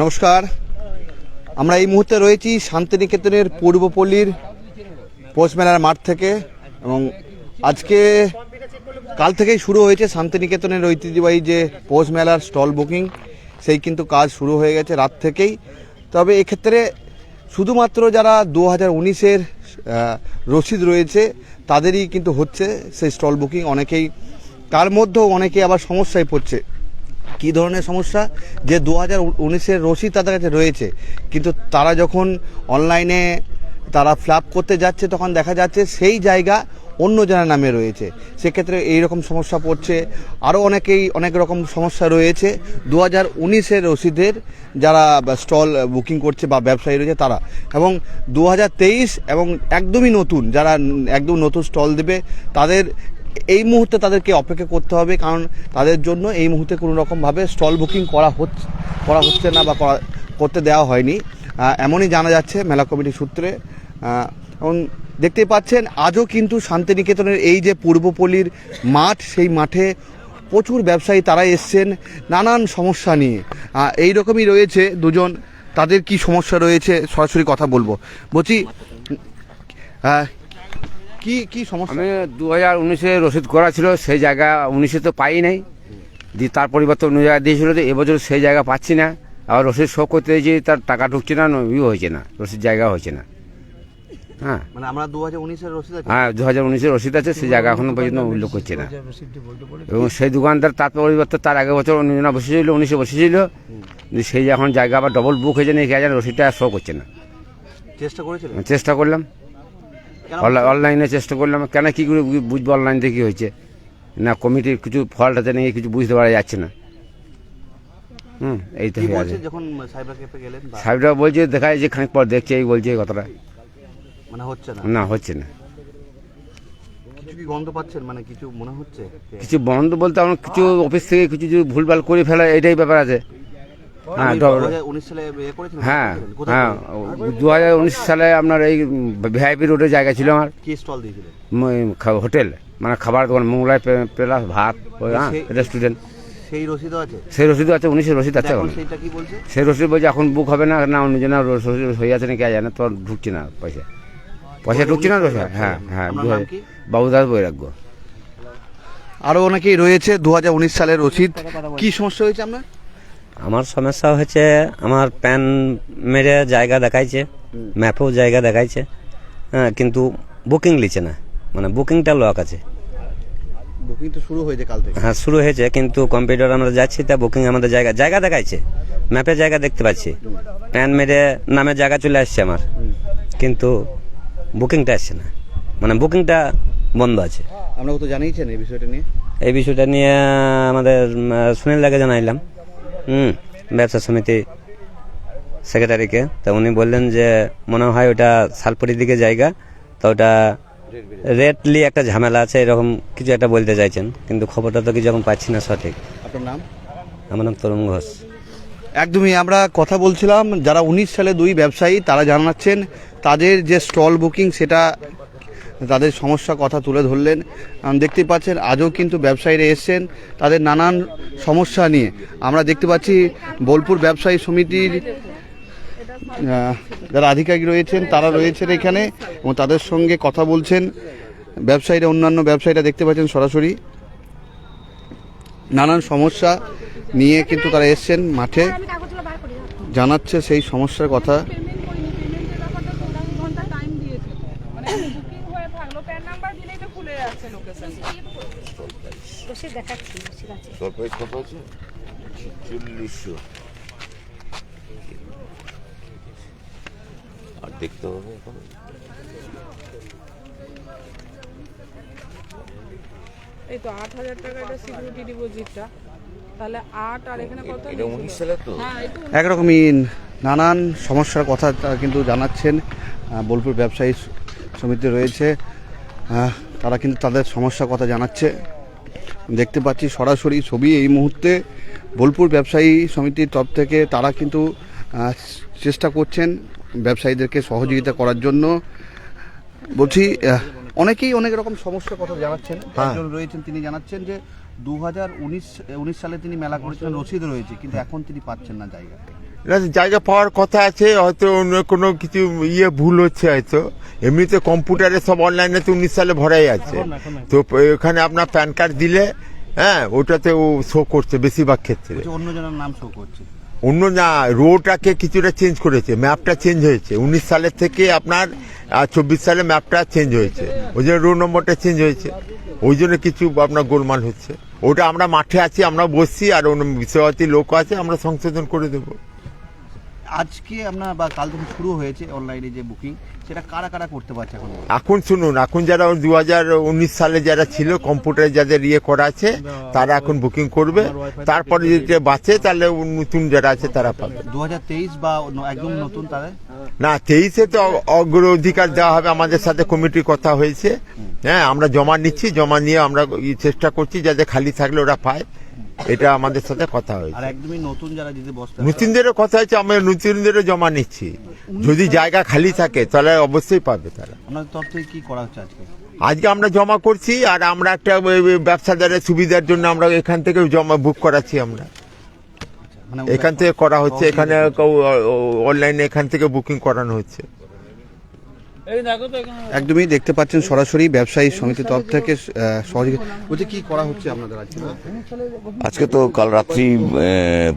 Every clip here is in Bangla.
নমস্কার। আমরা এই মুহূর্তে রয়েছি শান্তিনিকেতনের পূর্বপল্লীর মেলার মাঠ থেকে এবং আজকে কাল থেকেই শুরু হয়েছে শান্তিনিকেতনের ঐতিহ্যবাহী যে পৌষ মেলার স্টল বুকিং, সেই কিন্তু কাজ শুরু হয়ে গেছে রাত থেকেই। তবে এক্ষেত্রে শুধুমাত্র যারা দু হাজার উনিশের রসিদ রয়েছে, তাদেরই কিন্তু হচ্ছে সেই স্টল বুকিং অনেকেই। তার মধ্যেও অনেকে আবার সমস্যায় পড়ছে। কী ধরনের সমস্যা? যে দু হাজার উনিশের রসিদ তাদের কাছে রয়েছে। কিন্তু তারা যখন অনলাইনে তারা ফ্ল্যাপ করতে যাচ্ছে, তখন দেখা যাচ্ছে সেই জায়গা অন্য জনের নামে রয়েছে। সেক্ষেত্রে এই রকম সমস্যা পড়ছে। আরও অনেকেই অনেক রকম সমস্যা রয়েছে। দু হাজার উনিশের রসিদের যারা স্টল বুকিং করছে বা ব্যবসায়ী রয়েছে তারা। এবং দু হাজার তেইশ এবং একদমই নতুন, যারা একদম নতুন স্টল দেবে, তাদের এই মুহূর্তে তাদেরকে অপেক্ষা করতে হবে, কারণ তাদের জন্য এই মুহূর্তে কোনো রকমভাবে স্টল বুকিং করা হচ্ছে করা হচ্ছে না বা করা- করতে দেওয়া হয়নি। এমনই জানা যাচ্ছে মেলা কমিটির সূত্রে। এবং দেখতেই পাচ্ছেন, আজও কিন্তু শান্তিনিকেতনের এই যে পূর্বপল্লীর মাঠ, সেই মাঠে প্রচুর ব্যবসায়ী তারা এসছেন নানান সমস্যা নিয়ে। এই রকমই রয়েছে দুজন। তাদের কি সমস্যা রয়েছে, সরাসরি কথা বলব। বলছি কি কি সমস্যা? আমি দু হাজার উনিশে রসিদ করা ছিল সেই জায়গা উনিশে তো পাই নাই। দিয়ে তার পরিবর্তে অন্য জায়গায় দিয়েছিল তো এবছর সেই জায়গা পাচ্ছি না। আবার রসিদ শো করতে দিয়েছি তার টাকা ঢুকছে না ইয়ে হয়েছে না রসিদ জায়গা হয়েছে না। হ্যাঁ। মানে আমরা দু হাজার উনিশের রসিদ হ্যাঁ দু হাজার উনিশের রসিদ আছে সেই জায়গা এখনও পর্যন্ত উল্লেখ করছে না। এবং সেই দোকানদার তার পরিবর্তে তার বছর অন্যজনা বসেছিল উনিশে বসেছিল। দিয়ে সেই এখন জায়গা আবার ডবল বুক হয়েছে না রসিদটা শো করছে না। চেষ্টা চেষ্টা করলাম। অনলাইন- চেষ্টা করলাম কেন কি করে বুঝব অনলাইন থেকে হয়েছে? না কমিটির কিছু ফল্ট আছে নাকি কিছু বুঝতে পারা যাচ্ছে না। হুম এই তো সাহেবরা বলছে দেখা যাচ্ছে খানিক পর দেখছে এই বলছে এই কথাটা। মানে হচ্ছে না? না হচ্ছে না। কিছু কি গন্ধ পাচ্ছেন? মানে কিছু মনে হচ্ছে? কিছু বন্ধ বলতে আমার কিছু অফিস থেকে কিছু যদি ভুলভাল করে ফেলা এটাই ব্যাপার আছে। হ্যাঁ আপনি ডবল- 2019 সালে বিয়ে করেছিলেন হ্যাঁ হ্যাঁ দু হাজার উনিশ সালে আপনার এই ভিআইপি রোডে জায়গা ছিল আমার। কি হোটেল মানে খাবার দোকান মোংলায় প্লাস ভাত হ্যাঁ রেস্টুরেন্ট। সেই রসিদও আছে? সেই রসিদও আছে উনিশের রসিদ আছে এখন কি সেই রসিদ বলছে এখন বুক হবে না না অন্য জনের রসিদ হয়ে আছে নাকি জানে তো ঢুকছে না পয়সা। পয়সা ঢুকছে না রসিদ হ্যাঁ হ্যাঁ বাবুদাস বৈরাগ্য। আরও অনেকেই রয়েছে দু উনিশ সালের রসিদ। কি সমস্যা হয়েছে আপনার? আমার সমস্যা হচ্ছে আমার প্যান মেরে জায়গা দেখাইছে ম্যাপেও জায়গা দেখাইছে হ্যাঁ কিন্তু বুকিং লিছে না মানে বুকিংটা লক আছে। বুকিং তো শুরু হয়েছে কাল থেকে। হ্যাঁ শুরু হয়েছে কিন্তু কম্পিউটার আমরা যাচ্ছি তা বুকিং আমাদের জায়গা জায়গা দেখাইছে ম্যাপে জায়গা দেখতে পাচ্ছি। প্যান মেরে নামে জায়গা চলে আসছে আমার কিন্তু বুকিংটা আসছে না মানে বুকিংটা বন্ধ আছে। আপনাকে তো জানিয়েছেন এই বিষয়টা নিয়ে? এই বিষয়টা নিয়ে আমাদের সুনীল দাকে জানাইলাম। হুম ব্যবসা সমিতি সেক্রেটারিকে। তা উনি বললেন যে মনে হয় ওটা শালপুরির দিকে জায়গা তো ওটা রেটলি একটা ঝামেলা আছে এরকম কিছু একটা বলতে চাইছেন কিন্তু খবরটা তো কিছু এখন পাচ্ছি না সঠিক। আপনার নাম? আমার নাম তরুণ ঘোষ। একদমই আমরা কথা বলছিলাম যারা উনিশ সালে দুই ব্যবসায়ী তারা জানাচ্ছেন তাদের যে স্টল বুকিং সেটা তাদের সমস্যা কথা তুলে ধরলেন। আম, দেখতেই পাচ্ছেন আজও কিন্তু ব্যবসায়ীরা এসছেন তাদের নানান সমস্যা নিয়ে। আমরা দেখতে পাচ্ছি বোলপুর ব্যবসায়ী সমিতির যারা আধিকারিক রয়েছেন তারা রয়েছেন এখানে এবং তাদের সঙ্গে কথা বলছেন ব্যবসায়ীরা অন্যান্য ব্যবসায়ীরা দেখতে পাচ্ছেন সরাসরি। নানান সমস্যা নিয়ে কিন্তু তারা এসছেন মাঠে। জানাচ্ছে সেই সমস্যার কথা পেমেন্ট করিনি পেমেন্টের ব্যাপারটা তো ওরা ঘণ্টা টাইম দিয়েছে মানে বুকিং হয়ে থাকল প্যান নাম্বার দিলেই তো খুলে যাচ্ছে লোকেশন রসিদ দেখাচ্ছি আছে। সরপ্রাইজ কত আছে? চল্লিশশো। আর দেখতে হবে এখন। এই তো আট হাজার টাকা এটা সিকিউরিটি ডিপোজিটটা তাহলে আট আর এখানে কত এটা উনিশ সালে তো? হ্যাঁ একরকমই নানান সমস্যার কথা তারা কিন্তু জানাচ্ছেন বোলপুর ব্যবসায়ী সমিতি রয়েছে তারা কিন্তু তাদের সমস্যার কথা জানাচ্ছে। দেখতে পাচ্ছি সরাসরি ছবি এই মুহূর্তে বোলপুর ব্যবসায়ী সমিতির তরফ থেকে। তারা কিন্তু চেষ্টা করছেন ব্যবসায়ীদেরকে সহযোগিতা করার জন্য। বলছি অনেকেই অনেক রকম সমস্যার কথা জানাচ্ছেন। একজন রয়েছেন তিনি জানাচ্ছেন যে দু হাজার উনিশ উনিশ সালে তিনি মেলা করেছিলেন রসিদ রয়েছে কিন্তু এখন তিনি পাচ্ছেন না জায়গা। না জায়গা পাওয়ার কথা আছে হয়তো অন্য কোনো কিছু ইয়ে ভুল হচ্ছে হয়তো। এমনিতে কম্পিউটারে সব অনলাইনে তো উনিশ সালে ভরাই আছে। তো এখানে আপনার প্যান কার্ড দিলে হ্যাঁ ওটাতে ও শো করছে বেশিরভাগ ক্ষেত্রে। অন্য জনের নাম শো করছে। অন্য না রোটাকে কিছুটা চেঞ্জ করেছে ম্যাপটা চেঞ্জ হয়েছে। উনিশ সালের থেকে আপনার চব্বিশ সালে ম্যাপটা চেঞ্জ হয়েছে। ওই জন্য রো নম্বরটা চেঞ্জ হয়েছে। ওই জন্য কিছু আপনার গোলমাল হচ্ছে। ওটা আমরা মাঠে আছি আমরা বসছি আর অন্য বিষয়বাদী লোক আছে আমরা সংশোধন করে দেবো। আজকে আপনার বা কাল থেকে শুরু হয়েছে অনলাইনে যে বুকিং সেটা কারা কারা করতে পারছে এখন? এখন শুনুন এখন যারা দু হাজার উনিশ সালে যারা ছিল কম্পিউটারে যাদের ইয়ে করা আছে তারা এখন বুকিং করবে। তারপরে যদি বাঁচে তাহলে নতুন যারা আছে তারা পাবে। দু হাজার তেইশ বা একদম নতুন তাদের না তেইশে তো অ- অগ্রাধিকার দেওয়া হবে আমাদের সাথে কমিটির কথা হয়েছে। হ্যাঁ আমরা জমা নিচ্ছি জমা নিয়ে আমরা চেষ্টা করছি যাতে খালি থাকলে ওরা পায়। এটা আমাদের সাথে কথা হয়েছে। আর একদমই নতুন যারা যদি বসতে নতুনদেরও কথা হচ্ছে আমরা নতুনদেরও জমা নিচ্ছি। যদি জায়গা খালি থাকে তাহলে অবশ্যই পাবে তারা। আপনাদের তরফ থেকে কি করা হচ্ছে আজকে? আজকে আমরা জমা করছি আর আমরা একটা ব্যবসাদারের সুবিধার জন্য আমরা এখান থেকে জমা বুক করাচ্ছি আমরা। মানে এখান থেকে করা হচ্ছে এখানে অনলাইনে এখান থেকে বুকিং করানো হচ্ছে। একদমই দেখতে পাচ্ছেন সরাসরি ব্যবসায়ী সমিতির তরফ থেকে সহযোগিতা বলছে কি করা হচ্ছে আপনাদের আজকে? আজকে তো কাল রাত্রি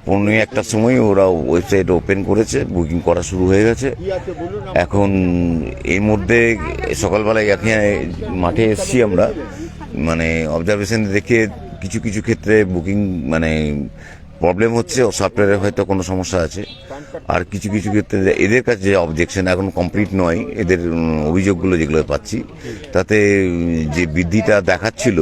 পৌনে একটার সময় ওরা ওয়েবসাইট ওপেন করেছে বুকিং করা শুরু হয়ে গেছে। এখন এর মধ্যে সকালবেলায় এখানে মাঠে এসছি আমরা। মানে অবজারভেশন দেখে কিছু কিছু ক্ষেত্রে বুকিং মানে প্রবলেম হচ্ছে ও সফটওয়্যারে হয়তো কোনো সমস্যা আছে। আর কিছু কিছু ক্ষেত্রে এদের কাছে যে অবজেকশন এখন কমপ্লিট নয়, এদের অভিযোগগুলো যেগুলো পাচ্ছি, তাতে যে বৃদ্ধিটা দেখাচ্ছিল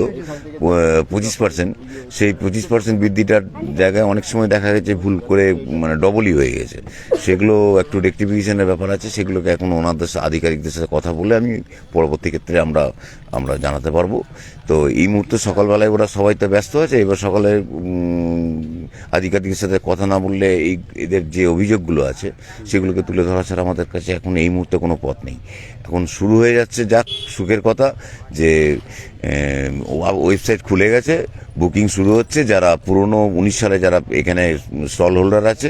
পঁচিশ পার্সেন্ট সেই পঁচিশ পার্সেন্ট বৃদ্ধিটার জায়গায় অনেক সময় দেখা গেছে ভুল করে মানে ডবলই হয়ে গেছে। সেগুলো একটু রেক্টিফিকেশনের ব্যাপার আছে, সেগুলোকে এখন ওনাদের আধিকারিকদের সাথে কথা বলে আমি পরবর্তী ক্ষেত্রে আমরা আমরা জানাতে পারব। তো এই মুহূর্তে সকালবেলায় ওরা সবাই তো ব্যস্ত আছে, এবার সকালে আধিকারিকের সাথে কথা না বললে এই এদের যে অভিযোগগুলো আছে, সেগুলোকে তুলে ধরা ছাড়া আমাদের কাছে এখন এই মুহূর্তে কোনো পথ নেই। এখন শুরু হয়ে যাচ্ছে, যাক সুখের কথা যে ওয়েবসাইট খুলে গেছে বুকিং শুরু হচ্ছে যারা পুরনো উনিশ সালে যারা এখানে স্টল হোল্ডার আছে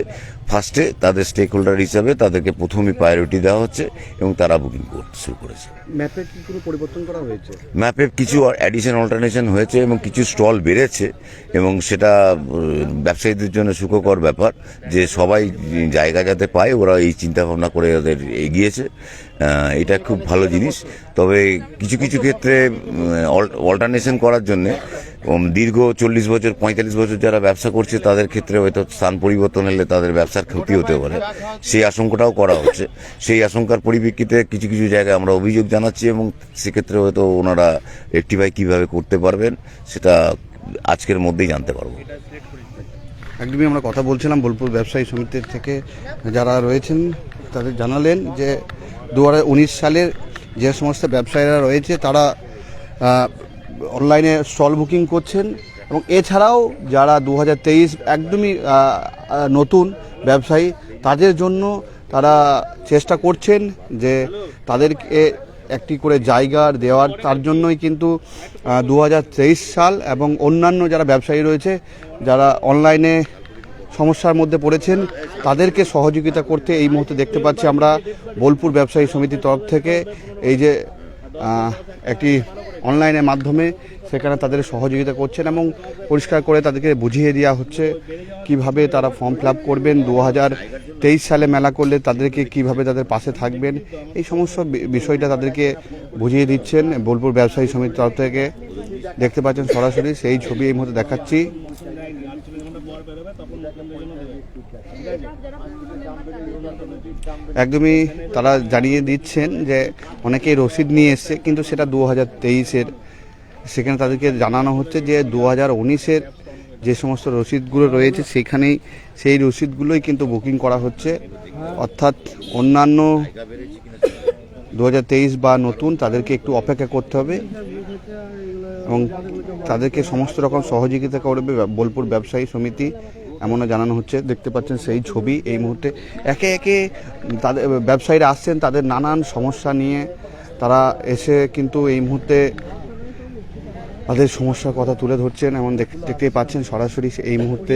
ফার্স্টে তাদের স্টেক হোল্ডার হিসাবে তাদেরকে প্রথমেই প্রায়োরিটি দেওয়া হচ্ছে এবং তারা বুকিং করতে শুরু করেছে। ম্যাপে কি কোনো পরিবর্তন করা হয়েছে? ম্যাপে কিছু অ্যাডিশন অল্টারনেশন হয়েছে এবং কিছু স্টল বেড়েছে এবং সেটা ব্যবসায়ীদের জন্য সুখকর ব্যাপার যে সবাই জায়গা যাতে পায় ওরা এই চিন্তা ভাবনা করে ওদের এগিয়েছে। এটা খুব ভালো জিনিস। তবে কিছু কিছু ক্ষেত্রে অল্টারনেশন করার জন্য দীর্ঘ চল্লিশ বছর, পঁয়তাল্লিশ বছর যারা ব্যবসা করছে, তাদের ক্ষেত্রে হয়তো স্থান পরিবর্তন হলে তাদের ব্যবসার ক্ষতি হতে পারে। সেই আশঙ্কাটাও করা হচ্ছে। সেই আশঙ্কার পরিপ্রেক্ষিতে কিছু কিছু জায়গায় আমরা অভিযোগ জানাচ্ছি এবং সেক্ষেত্রে হয়তো ওনারা রেক্টিফাই কীভাবে করতে পারবেন, সেটা আজকের মধ্যেই জানতে পারব। একদমই আমরা কথা বলছিলাম বোলপুর ব্যবসায়ী সমিতির থেকে যারা রয়েছেন, তাদের জানালেন যে দু সালের যে সমস্ত ব্যবসায়ীরা রয়েছে, তারা অনলাইনে স্টল বুকিং করছেন এবং এছাড়াও যারা দু হাজার তেইশ একদমই নতুন ব্যবসায়ী, তাদের জন্য তারা চেষ্টা করছেন যে তাদেরকে একটি করে জায়গা দেওয়ার। তার জন্যই কিন্তু দু হাজার তেইশ সাল এবং অন্যান্য যারা ব্যবসায়ী রয়েছে, যারা অনলাইনে সমস্যার মধ্যে পড়েছেন, তাদেরকে সহযোগিতা করতে এই মুহূর্তে দেখতে পাচ্ছি আমরা বোলপুর ব্যবসায়ী সমিতির তরফ থেকে এই যে একটি অনলাইনের মাধ্যমে সেখানে তাদের সহযোগিতা করছেন এবং পরিষ্কার করে তাদেরকে বুঝিয়ে দেওয়া হচ্ছে কীভাবে তারা ফর্ম ফিল করবেন দু হাজার তেইশ সালে মেলা করলে তাদেরকে কীভাবে তাদের পাশে থাকবেন, এই সমস্ত বিষয়টা তাদেরকে বুঝিয়ে দিচ্ছেন বোলপুর ব্যবসায়ী সমিতির তরফ থেকে। দেখতে পাচ্ছেন সরাসরি সেই ছবি এই মুহূর্তে দেখাচ্ছি। একদমই তারা জানিয়ে দিচ্ছেন যে অনেকেই রসিদ নিয়ে এসছে, কিন্তু সেটা দু হাজার তেইশের। সেখানে তাদেরকে জানানো হচ্ছে যে দু হাজার উনিশের যে সমস্ত রসিদগুলো রয়েছে, সেখানেই সেই রসিদগুলোই কিন্তু বুকিং করা হচ্ছে। অর্থাৎ অন্যান্য দু হাজার তেইশ বা নতুন তাদেরকে একটু অপেক্ষা করতে হবে এবং তাদেরকে সমস্ত রকম সহযোগিতা করবে বোলপুর ব্যবসায়ী সমিতি এমনও জানানো হচ্ছে, দেখতে পাচ্ছেন সেই ছবি এই মুহূর্তে। একে একে তাদের, ব্যবসায়ীরা আসছেন, তাদের নানান সমস্যা নিয়ে তারা এসে কিন্তু এই মুহূর্তে তাদের সমস্যার কথা তুলে ধরছেন এমন দেখতে পাচ্ছেন সরাসরি এই মুহূর্তে।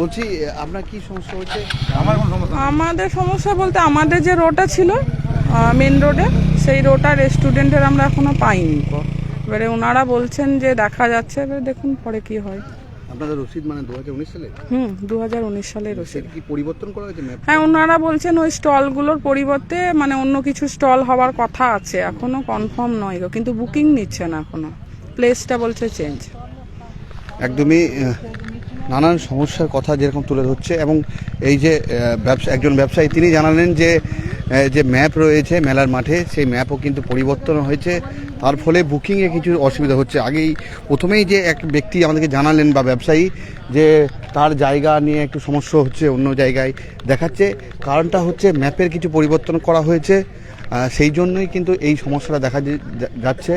বলছি আপনার কি সমস্যা হচ্ছে আমাদের সমস্যা বলতে আমাদের যে রোডটা ছিল মেন রোডে সেই রোডটা রেস্টুরেন্টের আমরা এখনও পাইনি। গো। এবারে ওনারা বলছেন যে দেখা যাচ্ছে এবারে দেখুন পরে কি হয়। আপনাদের রসিদ মানে দু হাজার উনিশ সালে? হুম দু হাজার উনিশ সালের রসিদ। কি পরিবর্তন করা হয়েছে ম্যাপ হ্যাঁ ওনারা বলছেন ওই স্টলগুলোর পরিবর্তে মানে অন্য কিছু স্টল হওয়ার কথা আছে এখনও কনফার্ম নয় গো কিন্তু বুকিং নিচ্ছে না এখনও। প্লেসটা বলছে চেঞ্জ একদমই নানান সমস্যার কথা যেরকম তুলে ধরছে এবং এই যে ব্যবসা, একজন ব্যবসায়ী তিনি জানালেন যে যে ম্যাপ রয়েছে মেলার মাঠে, সেই ম্যাপও কিন্তু পরিবর্তন হয়েছে। তার ফলে বুকিংয়ে কিছু অসুবিধা হচ্ছে। আগেই প্রথমেই যে এক ব্যক্তি আমাদেরকে জানালেন বা ব্যবসায়ী যে, তার জায়গা নিয়ে একটু সমস্যা হচ্ছে, অন্য জায়গায় দেখাচ্ছে। কারণটা হচ্ছে ম্যাপের কিছু পরিবর্তন করা হয়েছে। সেই জন্যই কিন্তু এই সমস্যাটা দেখা যাচ্ছে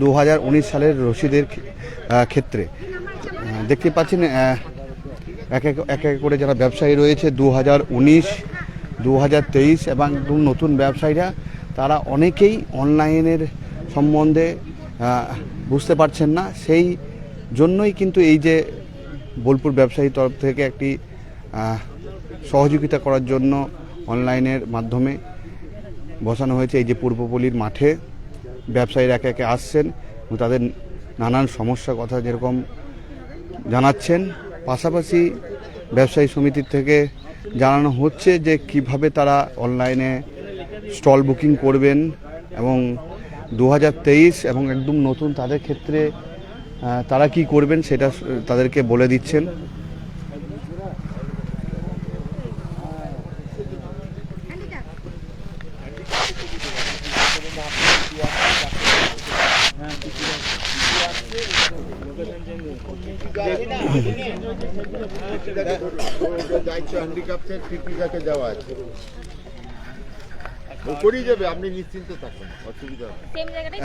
দু হাজার উনিশ সালের রসিদের ক্ষেত্রে। দেখতে পাচ্ছেন এক এক এক এক করে যারা ব্যবসায়ী রয়েছে দু হাজার উনিশ দু হাজার তেইশ এবং নতুন ব্যবসায়ীরা, তারা অনেকেই অনলাইনের সম্বন্ধে বুঝতে পারছেন না। সেই জন্যই কিন্তু এই যে বোলপুর ব্যবসায়ী তরফ থেকে একটি সহযোগিতা করার জন্য অনলাইনের মাধ্যমে বসানো হয়েছে। এই যে পূর্বপল্লীর মাঠে ব্যবসায়ীরা একে একে আসছেন তাদের নানান সমস্যার কথা যেরকম জানাচ্ছেন। পাশাপাশি ব্যবসায়ী সমিতির থেকে জানানো হচ্ছে যে কীভাবে তারা অনলাইনে স্টল বুকিং করবেন এবং দু হাজার তেইশ এবং একদম নতুন তাদের ক্ষেত্রে তারা কি করবেন সেটা তাদেরকে বলে দিচ্ছেন। যাওয়া আছে। করেই যাবে আপনি নিশ্চিন্ত থাকুন অসুবিধা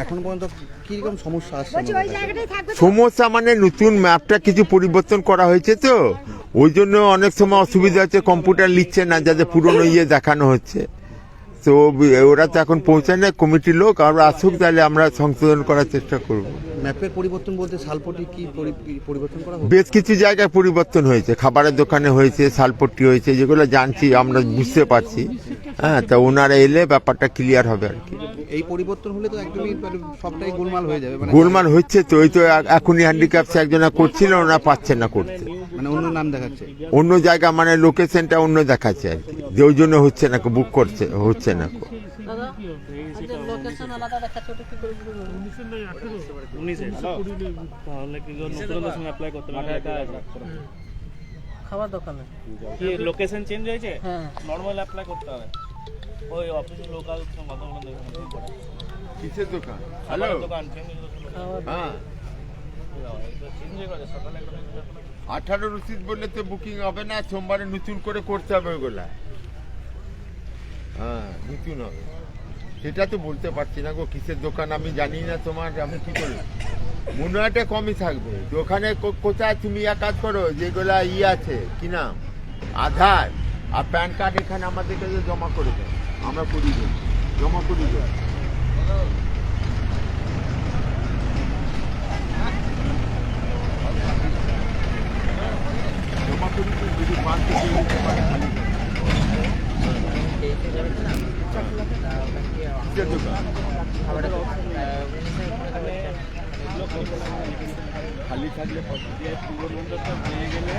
এখন পর্যন্ত কীরকম সমস্যা আসছে? সমস্যা মানে নতুন ম্যাপটা কিছু পরিবর্তন করা হয়েছে তো? ওই জন্য অনেক সময় অসুবিধা হচ্ছে কম্পিউটার লিখছে না যাতে পুরনো ইয়ে দেখানো হচ্ছে। তো ওরা তো এখন পৌঁছায় না কমিটির লোক আমরা আসুক তাহলে আমরা সংশোধন করার চেষ্টা করব। ম্যাপের পরিবর্তন বলতে কি পরিবর্তন করা বেশ কিছু জায়গায় পরিবর্তন হয়েছে খাবারের দোকানে হয়েছে শালপট্টি হয়েছে যেগুলো জানছি আমরা বুঝতে পারছি। হ্যাঁ তা ওনারা এলে ব্যাপারটা ক্লিয়ার হবে আর কি। এই পরিবর্তন হলে তো একদমই মানে সবটাই গোলমাল হয়ে যাবে মানে গোলমাল হচ্ছে তো ওই তো এখনই হ্যান্ডিক্যাপস একজনা করছিল ওনা পাচ্ছে না করতে। মানে অন্য নাম দেখাচ্ছে। অন্য জায়গা মানে লোকেশনটা অন্য দেখাচ্ছে আর কি যে ওই জন্য হচ্ছে না বুক করছে হচ্ছে না কো। খাবার দোকানে কি লোকেশন চেঞ্জ হয়েছে হ্যাঁ নর্মাল অ্যাপ্লাই করতে হবে ওই অফিসে লোকাল কথা বলে কিসের দোকান। খাবারের দোকান চেঞ্জ হ্যাঁ। হয়ে আঠারো রসিদ বললে তো বুকিং হবে না সোমবারে নতুন করে করতে হবে ওগুলা। হ্যাঁ নতুন হবে সেটা তো বলতে পারছি না গো, কিসের দোকান আমি জানি না তোমার, আমি কি করব মনোয়াটা কমই থাকবে। দোকানে কোথায় তুমি এক কাজ করো, যেগুলা ই আছে, কি নাম? আধার। আর প্যান কার্ড এখানে আমাদের কাছে জমা করে দেয়, আমরা করি দেব জমা করি দেব জমা করি যদি পান খালি দোকান? খালি থাকলে পুরো মন্দিরটা ভেঙে গেলে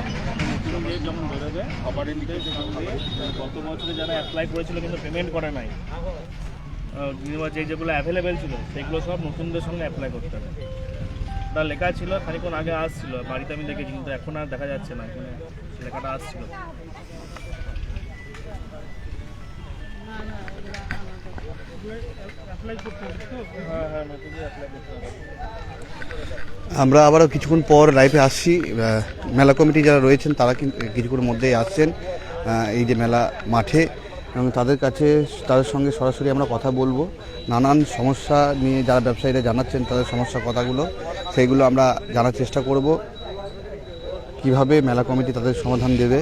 দিয়ে যখন বেরোবে সেখান গত বছরে যারা অ্যাপ্লাই করেছিল কিন্তু পেমেন্ট করে নাই যে যেগুলো অ্যাভেলেবেল ছিল সেগুলো সব নতুনদের সঙ্গে অ্যাপ্লাই করতে হবে ওটা লেখা ছিল খানিক্ষণ আগে আসছিল বাড়িতে আমি দেখেছি কিন্তু এখন আর দেখা যাচ্ছে না এখানে লেখাটা আসছিল আমরা আবারও কিছুক্ষণ পর লাইভে আসছি। মেলা কমিটি যারা রয়েছেন, তারা কিছুক্ষণের মধ্যেই আসছেন এই যে মেলা মাঠে। এবং তাদের কাছে, তাদের সঙ্গে সরাসরি আমরা কথা বলব। নানান সমস্যা নিয়ে যারা ব্যবসায়ীরা জানাচ্ছেন, তাদের সমস্যার কথাগুলো, সেইগুলো আমরা জানার চেষ্টা করব। কীভাবে মেলা কমিটি তাদের সমাধান দেবে